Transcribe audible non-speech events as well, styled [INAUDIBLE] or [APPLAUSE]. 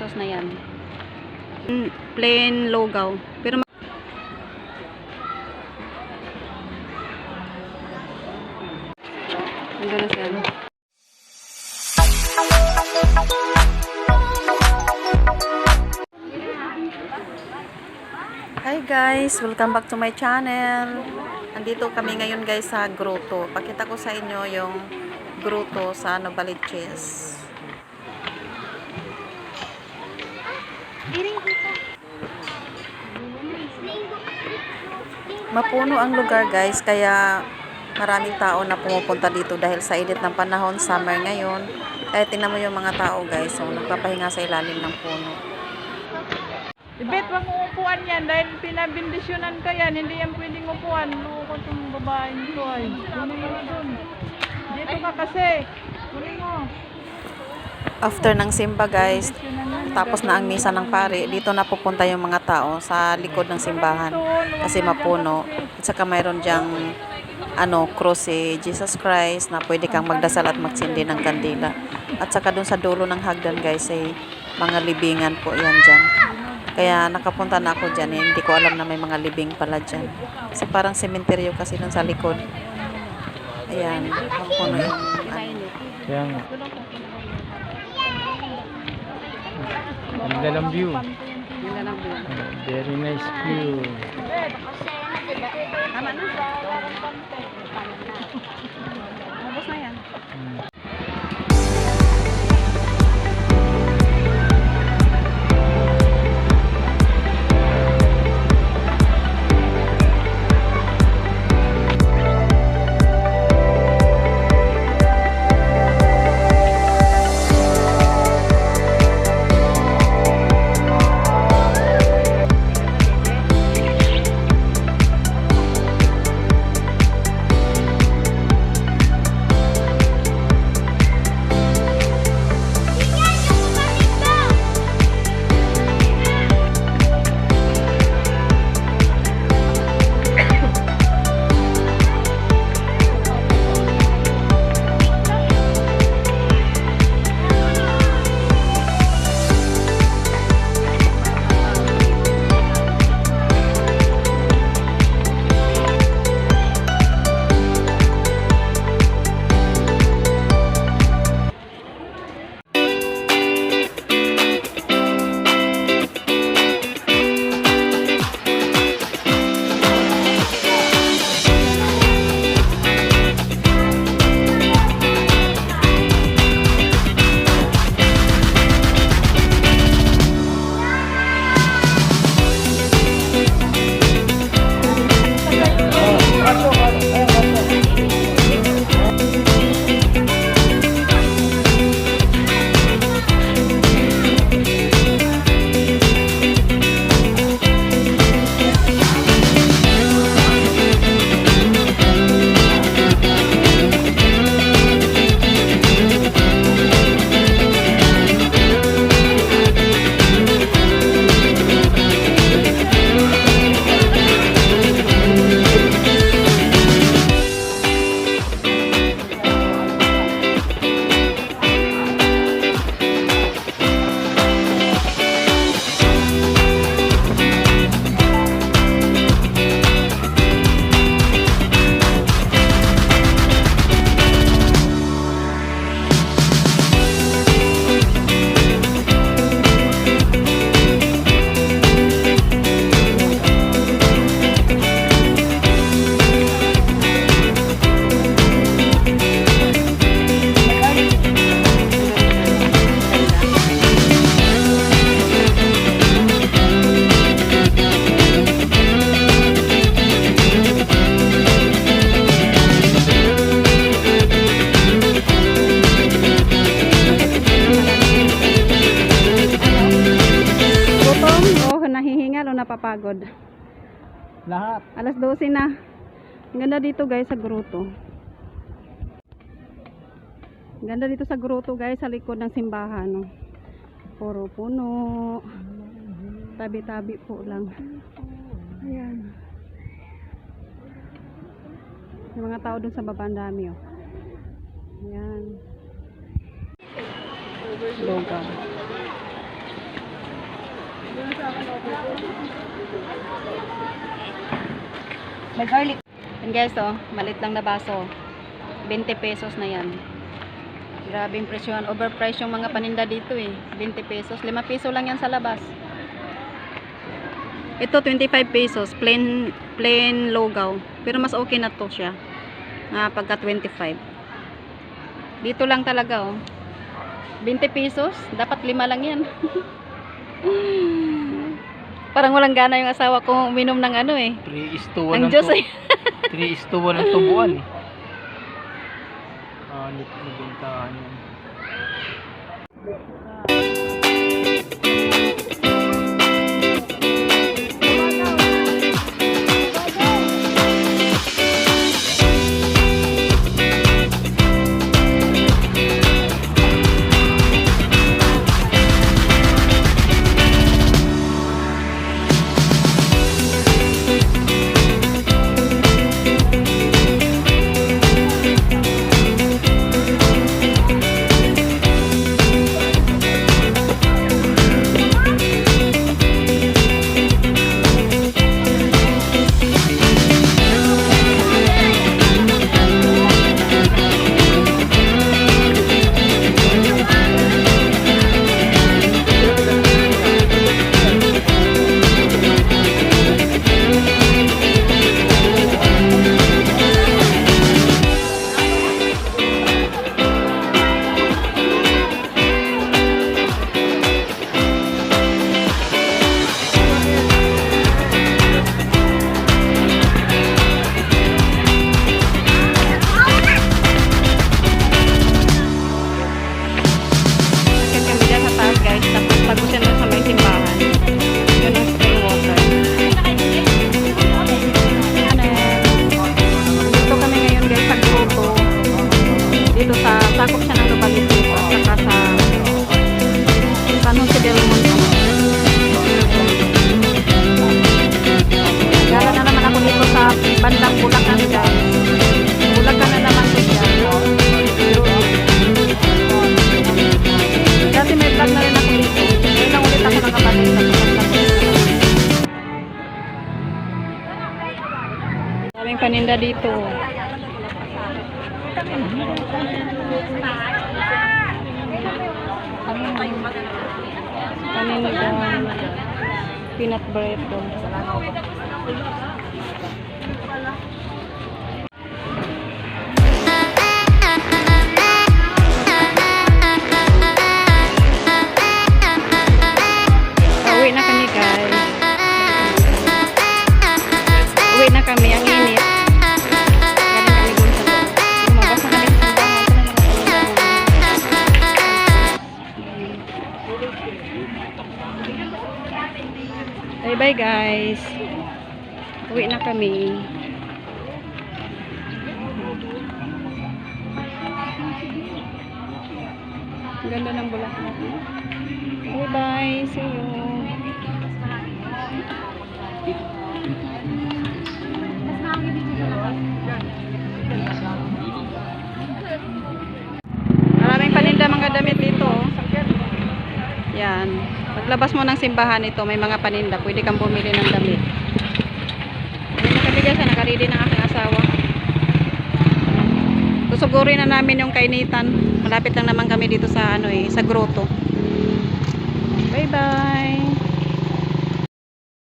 pesos na yan. Mm, Plain logaw. Pero Nandun na siya. Hi guys! Welcome back to my channel. Andito kami ngayon guys sa grotto. Pakita ko sa inyo yung grotto sa Novaliches. Mapuno ang lugar guys, kaya maraming tao na pumupunta dito dahil sa init ng panahon, summer ngayon. Kaya tingnan mo yung mga tao guys, so nagpapahinga sa ilalim ng puno. Ibet, wag mo upuan yan dahil pinabindisyonan ka yan. Hindi yan pwedeng upuan. Loko itong babaeng to ay. Kunin mo dun. Dito ka kasi. Kunin mo. After ng simba guys. Tapos na ang misa ng pare, dito na pupunta yung mga tao sa likod ng simbahan kasi mapuno. At saka mayroon diyang ano, cross si Jesus Christ na pwede kang magdasal at magsindi ng kandila. At saka dun sa dulo ng hagdan guys ay mga libingan po yan dyan. Kaya nakapunta na ako dyan eh. Hindi ko alam na may mga libing pala dyan. Kasi parang sementeryo kasi dun sa likod. Ayan, mapuno yung ano. Kaya nga. Ang galang view. Very nice view. Tama na. Tapos na yan. Napapagod? Lahat. Alas 12 na. Ang ganda dito guys sa grotto. Ang ganda dito sa grotto guys sa likod ng simbahan. No? Puro puno. Tabi-tabi po lang. Ayan. Yung mga tao dun sa baba ang dami oh. Ayan. Logaw. May garlic. Yan guys, oh, malit lang na baso. 20 pesos na yan. Grabing presyon. Overpriced yung mga paninda dito eh. 20 pesos. 5 peso lang yan sa labas. Ito 25 pesos. Plain, plain logaw. Pero mas okay na to siya. Na pagka 25. Dito lang talaga oh. 20 pesos. Dapat 5 lang yan. [LAUGHS] Parang walang gana yung asawa ko uminom ng ano eh. 3 is to 1 Ang ang, Diyos eh. [LAUGHS] 3 is to 1 ang tubuan eh. Ah, lit na Daming paninda dito. Paninda. Peanut bread doon. Bye bye guys. Uwi na kami. Ang ganda ng bulaklak. Bye bye. See you. Maraming paninda mga damit dito. oh. Yan. Paglabas mo ng simbahan ito, may mga paninda. Pwede kang bumili ng damit. Ayun, nakabigay siya. Nakarili ng aking asawa. Susugurin na namin yung kainitan. Malapit lang naman kami dito sa ano eh, sa grotto. Bye-bye!